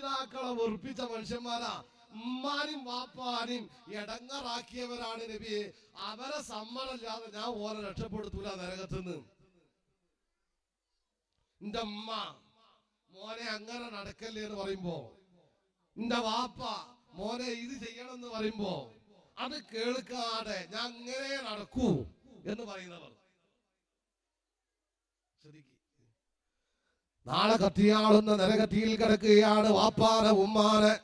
മാതാപിതാക്കളെ വെറുപ്പിച്ച മനുഷ്യന്മാരാ. ഉമ്മാനും വാപ്പാനും എടങ്ങറാക്കിയവരാണ് നബിയെ. അവരെ സമ്മതമില്ലാതെ ഞാൻ ഓരെ രക്ഷപ്പെടുത്തൂല നരകത്തുനിന്ന് എന്റെ ഉമ്മ മോനെ അങ്ങനെ നടക്കല്ലേ എന്ന് പറയുമ്പോ എന്റെ വാപ്പ മോനെ ഇത് ചെയ്യണം എന്ന് പറയുമ്പോ അത് കേൾക്കാതെ ഞാൻ അങ്ങനെ നടക്കൂ എന്ന് പറയുന്നവർ. ശ്രദ്ധിക്ക്. നാളെ കത്തിയാളുന്ന നരകത്തിയിൽ കിടക്കുകയാണ് വാപ്പാന ഉമ്മാന.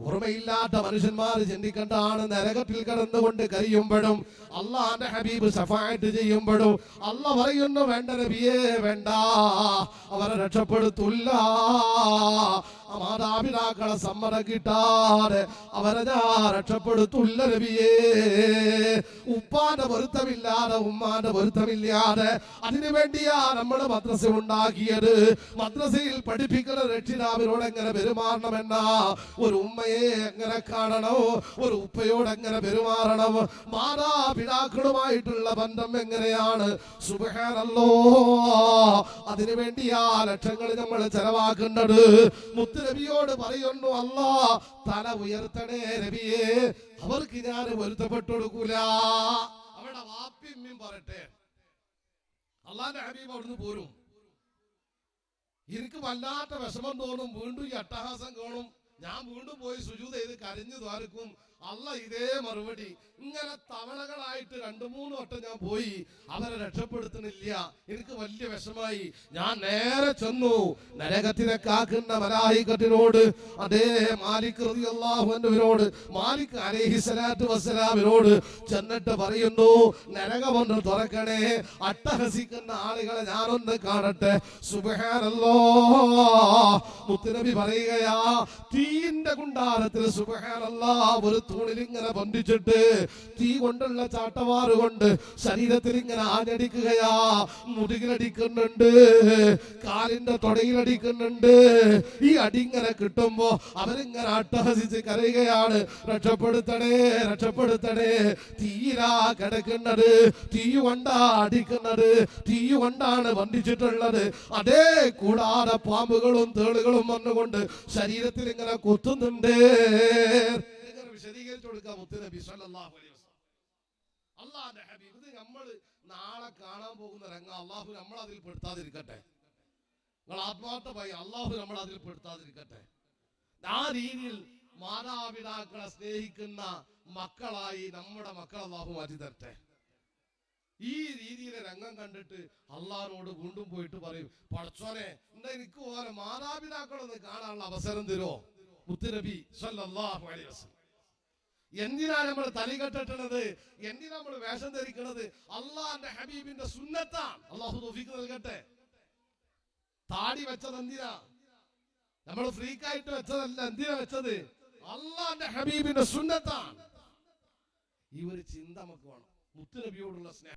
ഓർമ്മയില്ലാത്ത മനുഷ്യന്മാർ ചിന്തിക്കേണ്ടതാണ് നരകത്തിൽ കിടന്നുകൊണ്ട് കരയുമ്പോഴും അള്ളാന്റെ ഹബീബ് സഫായിട്ട് ചെയ്യുമ്പോഴും അല്ല പറയുന്നു വേണ്ട നബിയേ വേണ്ട. അവരെ രക്ഷപ്പെടുത്തില്ല. മാതാപിതാക്കളെ സമ്മതം കിട്ടാതെ അവരെ ഞാൻ രക്ഷപ്പെടുത്തില്ല നബിയേ. ഉപ്പാന്റെ പൊരുത്തമില്ലാതെ ഉമ്മാന്റെ പൊരുത്തമില്ലാതെ അതിനു വേണ്ടിയാ നമ്മൾ മദ്രസ ഉണ്ടാക്കിയത്. മദ്രസയിൽ പഠിപ്പിക്കുന്ന രക്ഷിതാവിനോട് എങ്ങനെ പെരുമാറണമെന്ന? ഒരു ഉമ്മയെ എങ്ങനെ കാണണോ? ഒരു ഉപ്പയോട് എങ്ങനെ പെരുമാറണം? മാതാപിതാക്കളുമായിട്ടുള്ള ബന്ധം എങ്ങനെയാണ്? സുബഹാനല്ലോ. അതിനു വേണ്ടിയാ ലക്ഷങ്ങൾ നമ്മൾ ചെലവാക്കുന്നത് മുത്തുരവിയോട് പറയുന്നു അല്ല തല ഉയർത്തണേ നബിയെ അവർക്ക് ഞാൻ വരുത്തപ്പെട്ടുകൊടുക്കൂല അവരുടെ അവിടെ വാപ്പിമ്മയും പറയട്ടെ. അള്ളാന്റെ ഹബീബ് അവിടുന്ന് പോരും. എനിക്ക് വല്ലാത്ത വിഷമം തോന്നും. വീണ്ടും ഈ അട്ടഹാസം കാണും ഞാൻ വീണ്ടും പോയി സുജൂത് ചെയ്ത് കരഞ്ഞു ദ്വാരക്കും. അല്ല ഇതേ മറുപടി. ഇങ്ങനെ തവണകളായിട്ട് രണ്ടു മൂന്ന് വട്ടം ഞാൻ പോയി. അവരെ രക്ഷപ്പെടുത്തുന്നില്ല. എനിക്ക് വലിയ വിഷമായി ഞാൻ നേരെ ചെന്നു. നരകത്തിനെ കാക്കുന്ന മലായിക്കത്തിനോട് അതേ മാലിക് റളിയല്ലാഹുവിനോട് മാലിക് അലൈഹി വസ്സലാമിനോട് ചെന്നിട്ട് പറയുന്നു നരകമൊന്ന് തുറക്കണേ. അട്ടഹസിക്കുന്ന ആളുകളെ ഞാനൊന്ന് കാണട്ടെ. സുബഹാനല്ലോ മുത്തുനബി പറയുകയാ തീന്റെ കുണ്ടാരത്തിൽ സുബഹാനല്ല ഒരു തൂണിൽ ഇങ്ങനെ ബന്ധിച്ചിട്ട് തീ കൊണ്ടുള്ള ചാട്ടവാറ് കൊണ്ട് ശരീരത്തിൽ ഇങ്ങനെ ആഞ്ഞടിക്കുകയാ മുതുകിലടിക്കുന്നുണ്ട് കാലിന്റെ തുടയിലടിക്കുന്നുണ്ട് ഈ അടി ഇങ്ങനെ കിട്ടുമ്പോ അവരിങ്ങനെ അട്ടഹസിച്ച് കരയുകയാണ് രക്ഷപ്പെടുത്തണേ രക്ഷപ്പെടുത്തണേ തീരാ കിടക്കുന്നത് തീ കൊണ്ടാ അടിക്കുന്നത് തീ കൊണ്ടാണ് ബന്ധിച്ചിട്ടുള്ളത് അതേ കൂടാതെ പാമ്പുകളും തേളുകളും വന്നുകൊണ്ട് ശരീരത്തിൽ ഇങ്ങനെ കുത്തുന്നുണ്ട്. വിശദീകരിച്ചു വിശദീകരിച്ചു കൊടുക്കാം മുത്തുനബി സല്ലല്ലാഹു അലൈഹി വസല്ലം. അള്ളാന്റെ ഹബീബ് ഇത് നമ്മൾ നാളെ കാണാൻ പോകുന്ന രംഗം അള്ളാഹു നമ്മൾ അതിൽ പെടുത്താതിരിക്കട്ടെ. നിങ്ങൾ ആത്മാർത്ഥമായി അള്ളാഹു നമ്മൾ അതിൽ പെടുത്താതിരിക്കട്ടെ. ആ രീതിയിൽ മാതാപിതാക്കളെ സ്നേഹിക്കുന്ന മക്കളായി നമ്മുടെ മക്കൾ അള്ളാഹു മാറ്റി തരട്ടെ. ഈ രീതിയിലെ രംഗം കണ്ടിട്ട് അള്ളാഹിനോട് വീണ്ടും പോയിട്ട് പറയും പഠിച്ചോനെ എന്താ എനിക്ക് ഓരോ മാതാപിതാക്കളൊന്ന് കാണാനുള്ള അവസരം തരുമോ മുത്തുനബി സല്ലല്ലാഹു അലൈഹി വസല്ലം. എന്തിനാ നമ്മൾ തലികെട്ടിട്ടത് എന്തിനാ നമ്മൾ വേഷം ധരിക്കണത് അള്ളാന്റെ ഹബീബിന്റെ സുന്നത്താണ്. അള്ളാഹു തോഫിക്ക് നൽകട്ടെ. താടി വെച്ചത് എന്തിനാ? നമ്മൾ ഫ്രീക്കായിട്ട് വെച്ചതല്ല എന്തിനാ വെച്ചത്? അള്ളാന്റെ ഹബീബിന്റെ സുന്നത്താണ്. ഈ ഒരു ചിന്ത നമുക്ക് വേണം. മുത്തുനബിയോടുള്ള സ്നേഹം.